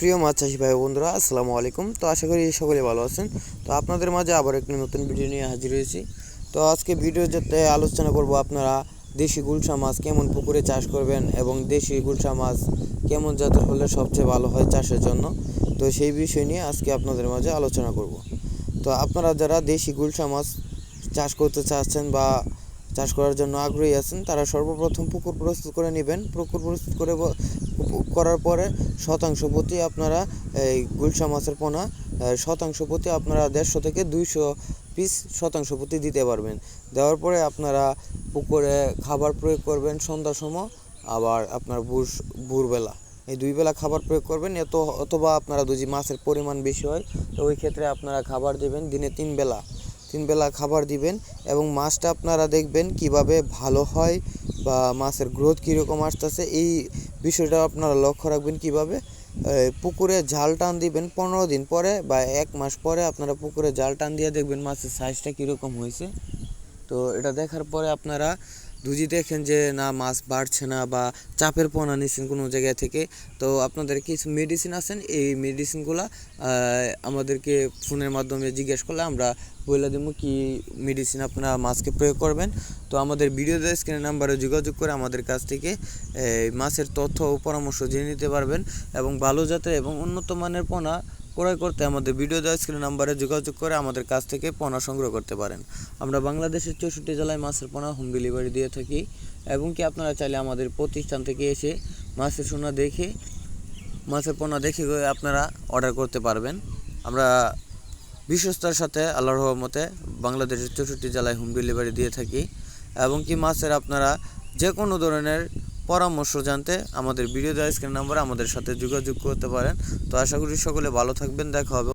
প্রিয় মাছ চাষি ভাই বন্ধুরা, আসসালামু আলাইকুম। তো আশা করি সকলে ভালো আছেন। তো আপনাদের মাঝে আবার একটি নতুন ভিডিও নিয়ে হাজির হয়েছি। তো আজকে ভিডিও যাতে আলোচনা করব আপনারা, দেশি গুলশা মাছ কেমন পুকুরে চাষ করবেন এবং দেশি গুলশা মাছ কেমন জাতের হলে সবচেয়ে ভালো হয় চাষের জন্য। তো সেই বিষয় নিয়ে আজকে আপনাদের মাঝে আলোচনা করব। তো আপনারা যারা দেশি গুলশা মাছ চাষ করতে চাচ্ছেন বা চাষ করার জন্য আগ্রহী আছেন, তারা সর্বপ্রথম পুকুর প্রস্তুত করে নেবেন। পুকুর প্রস্তুত করে করার পরে শতাংশ প্রতি আপনারা এই গুলশা মাছের পোনা শতাংশ প্রতি আপনারা দেড়শো থেকে দুইশো পিস শতাংশ প্রতি দিতে পারবেন। দেওয়ার পরে আপনারা পুকুরে খাবার প্রয়োগ করবেন সন্ধ্যার সময়, আবার আপনার ভোর ভোরবেলা। এই দুই বেলা খাবার প্রয়োগ করবেন, এত, অথবা আপনারা যদি মাছের পরিমাণ বেশি হয়, তো ওই ক্ষেত্রে আপনারা খাবার দেবেন দিনে তিন বেলা। তিন বেলা খাবার দিবেন এবং মাছটা আপনারা দেখবেন কীভাবে ভালো হয় বা মাছের গ্রোথ কীরকম আসতেছে, এই বিষয়টা আপনারা লক্ষ্য রাখবেন কীভাবে? পুকুরে জাল টান দিবেন পনেরো দিন পরে বা এক মাস পরে আপনারা পুকুরে জাল টান দিয়ে দেখবেন মাছের সাইজটা কীরকম হয়েছে। তো এটা দেখার পরে আপনারা যদি দেখেন যে না, মাছ বাড়ছে না বা চাপের পোনা নিচ্ছেন কোনো জায়গা থেকে, তো আপনাদের কিছু মেডিসিন আছেন? এই মেডিসিনগুলো আমাদেরকে ফোনের মাধ্যমে জিজ্ঞেস করলে আমরা বলে দেবো কি মেডিসিন আপনারা মাছকে প্রয়োগ করবেন। তো আমাদের ভিডিও স্ক্রিনের নাম্বারে যোগাযোগ করে আমাদের কাছ থেকে মাছের তথ্য ও পরামর্শ জেনে নিতে পারবেন এবং ভালো জাতের এবং উন্নত মানের পোনা ক্রয় করতে আমাদের ভিডিও দেওয়া স্ক্রিন নাম্বারে যোগাযোগ করে আমাদের কাছ থেকে পোনা সংগ্রহ করতে পারেন। আমরা বাংলাদেশের চৌষট্টি জেলায় মাছের পোনা হোম ডেলিভারি দিয়ে থাকি এবং কি আপনারা চাইলে আমাদের প্রতিষ্ঠান থেকে এসে মাছের সোনা দেখে, মাছের পোনা দেখে আপনারা অর্ডার করতে পারবেন। আমরা বিশ্বস্তার সাথে আল্লাহর রহমতে বাংলাদেশের চৌষট্টি জেলায় হোম ডেলিভারি দিয়ে থাকি এবং কি মাছের আপনারা যে কোনো ধরনের পরামর্শ জানতে আমাদের ভিডিও দেওয়া স্ক্রিন নাম্বার আমাদের সাথে যোগাযোগ করতে পারেন। তো আশা করি সকলে ভালো থাকবেন, দেখা হবে।